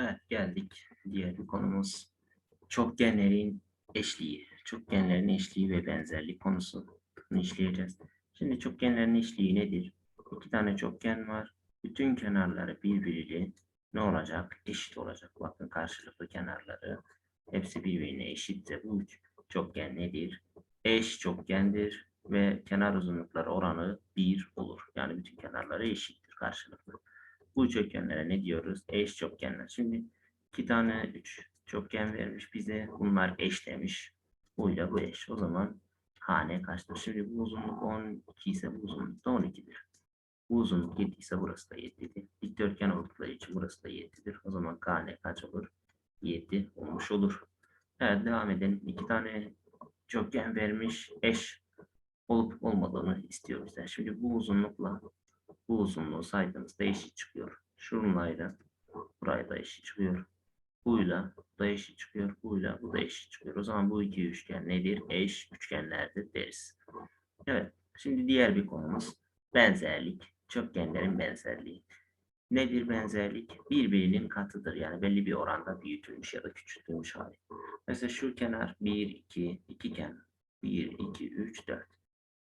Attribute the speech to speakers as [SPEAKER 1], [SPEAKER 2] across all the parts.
[SPEAKER 1] Evet geldik. Diğer bir konumuz çokgenlerin eşliği. Çokgenlerin eşliği ve benzerlik konusunu işleyeceğiz. Şimdi çokgenlerin eşliği nedir? İki tane çokgen var. Bütün kenarları birbiriyle ne olacak? Eşit olacak. Bakın karşılıklı kenarları hepsi birbirine eşitse bu çokgen nedir? Eş çokgendir ve kenar uzunlukları oranı 1 olur. Yani bütün kenarları eşittir karşılıklı. Bu çokgenlere ne diyoruz? Eş çokgenler. Şimdi iki tane üç çokgen vermiş bize. Bunlar eş demiş. Buyla bu eş. O zaman hane kaçtır? Şimdi bu uzunluk 12 ise bu uzunluk da 12'dir. Bu uzunluk 7 ise burası da 7'dir. Dikdörtgen oldukları için burası da 7'dir. O zaman kane kaç olur? 7 olmuş olur. Evet devam edelim. İki tane çokgen vermiş. Eş olup olmadığını istiyor bizden. Şimdi bu uzunlukla bu uzunluğu saydığımızda eşit çıkıyor. Şunlayla buraya da eşit çıkıyor. Buyla bu da eşit çıkıyor. Buyla bu da eşit çıkıyor. O zaman bu iki üçgen nedir? Eş üçgenlerdir deriz. Evet. Şimdi diğer bir konumuz benzerlik. Çokgenlerin benzerliği. Nedir benzerlik? Birbirinin katıdır. Yani belli bir oranda büyütülmüş ya da küçültülmüş hali. Mesela şu kenar 1, 2, 2 kenar. 1, 2, 3, 4.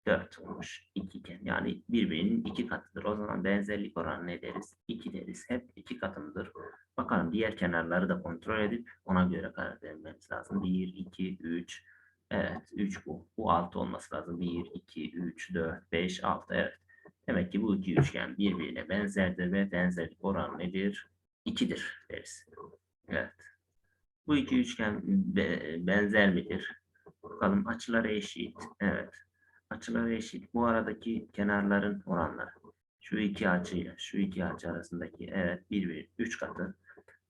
[SPEAKER 1] 4 olmuş ikigen. Yani birbirinin iki katıdır. O zaman benzerlik oranı ne deriz? 2 deriz. Hep iki katındır. Bakalım diğer kenarları da kontrol edip ona göre karar vermemiz lazım. 1, 2, 3. Evet 3 bu. Bu 6 olması lazım. 1, 2, 3, 4, 5, 6. Evet. Demek ki bu iki üçgen birbirine benzerdir ve benzerlik oranı nedir? 2'dir deriz. Evet. Bu iki üçgen be- benzer midir? Bakalım açıları eşit. Evet açıları eşit. Bu aradaki kenarların oranları. Şu iki açıyla şu iki açı arasındaki evet bir bir üç katı.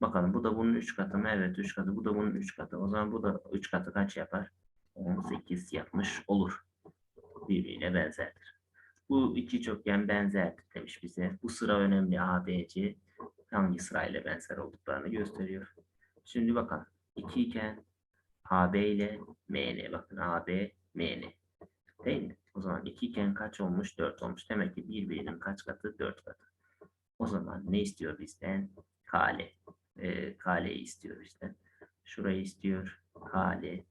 [SPEAKER 1] Bakalım bu da bunun üç katı mı? Evet üç katı. Bu da bunun üç katı. O zaman bu da üç katı kaç yapar? 18 yapmış olur. Birbirine benzerdir. Bu iki çokgen benzerdir demiş bize. Bu sıra önemli. A, B, C hangi sırayla benzer olduklarını gösteriyor. Şimdi bakalım. 2 iken AB ile MN. Bakın AB, MN. Değil mi? O zaman 2 iken kaç olmuş? 4 olmuş. Demek ki birbirinin kaç katı? 4 katı. O zaman ne istiyor bizden? Kale. Ee, kaleyi istiyor bizden. Şurayı istiyor. Kale.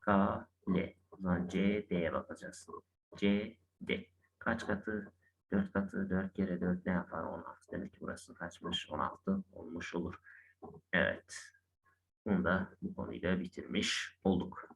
[SPEAKER 1] Kale. O zaman C, D'ye bakacağız. C, D. Kaç katı? 4 katı. 4 kere 4 ne yapar? 16. Demek ki burası kaçmış? 16 olmuş olur. Evet. Bunu da bu konuyu da bitirmiş olduk.